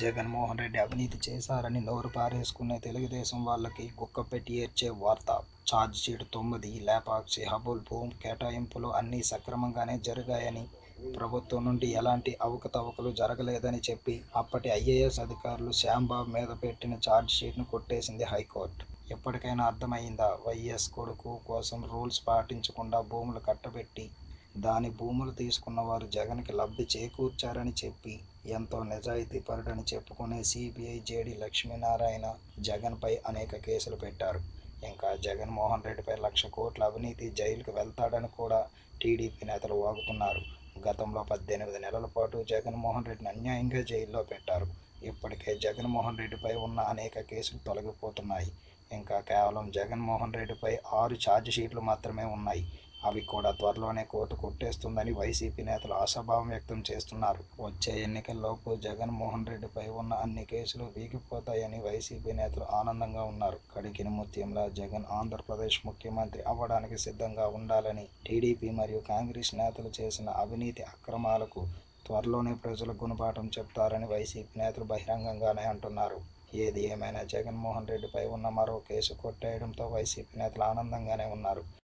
జగన్మోహన్ రెడ్డి అవినీతి చేశారని నోరు పారేసుకునే తెలుగుదేశం వాళ్ళకి కుక్క పెట్టి ఏడ్చే వార్త. ఛార్జ్ షీట్ తొమ్మిది లేపాక్షి హబుల్ భూమి కేటాయింపులు అన్నీ సక్రమంగానే జరిగాయని ప్రభుత్వం నుండి ఎలాంటి అవకతవకలు జరగలేదని చెప్పి అప్పటి ఐఏఎస్ అధికారులు శ్యాంబాబు మీద పెట్టిన ఛార్జ్ షీట్ను కొట్టేసింది హైకోర్టు. ఎప్పటికైనా అర్థమైందా వైఎస్ కొడుకు కోసం రూల్స్ పాటించకుండా భూములు కట్టబెట్టి దాని భూములు తీసుకున్న వారు జగన్కి లబ్ధి చేకూర్చారని చెప్పి ఎంతో నిజాయితీ పరుడని చెప్పుకునే సిబిఐ జేడి లక్ష్మీనారాయణ జగన్పై అనేక కేసులు పెట్టారు. ఇంకా జగన్మోహన్ రెడ్డిపై లక్ష కోట్ల అవినీతి జైలుకు వెళ్తాడని కూడా టీడీపీ నేతలు వాగుతున్నారు. గతంలో పద్దెనిమిది నెలల పాటు జగన్మోహన్ రెడ్డిని అన్యాయంగా జైల్లో పెట్టారు. ఇప్పటికే జగన్మోహన్ రెడ్డిపై ఉన్న అనేక కేసులు తొలగిపోతున్నాయి. ఇంకా కేవలం జగన్మోహన్ రెడ్డిపై ఆరు ఛార్జ్ షీట్లు మాత్రమే ఉన్నాయి. అవి కూడా త్వరలోనే కోర్టు కొట్టేస్తుందని వైసీపీ నేతలు ఆశాభావం వ్యక్తం చేస్తున్నారు. వచ్చే ఎన్నికల్లోపు జగన్మోహన్ రెడ్డిపై ఉన్న అన్ని కేసులు వీగిపోతాయని వైసీపీ నేతలు ఆనందంగా ఉన్నారు. కడికిన ముత్యంలా జగన్ ఆంధ్రప్రదేశ్ ముఖ్యమంత్రి అవ్వడానికి సిద్ధంగా ఉండాలని టీడీపీ మరియు కాంగ్రెస్ నేతలు చేసిన అవినీతి అక్రమాలకు త్వరలోనే ప్రజలు గుణపాఠం చెప్తారని వైసీపీ నేతలు బహిరంగంగానే అంటున్నారు. ఏది ఏమైనా జగన్మోహన్ రెడ్డిపై ఉన్న మరో కేసు కొట్టేయడంతో వైసీపీ నేతలు ఆనందంగానే ఉన్నారు.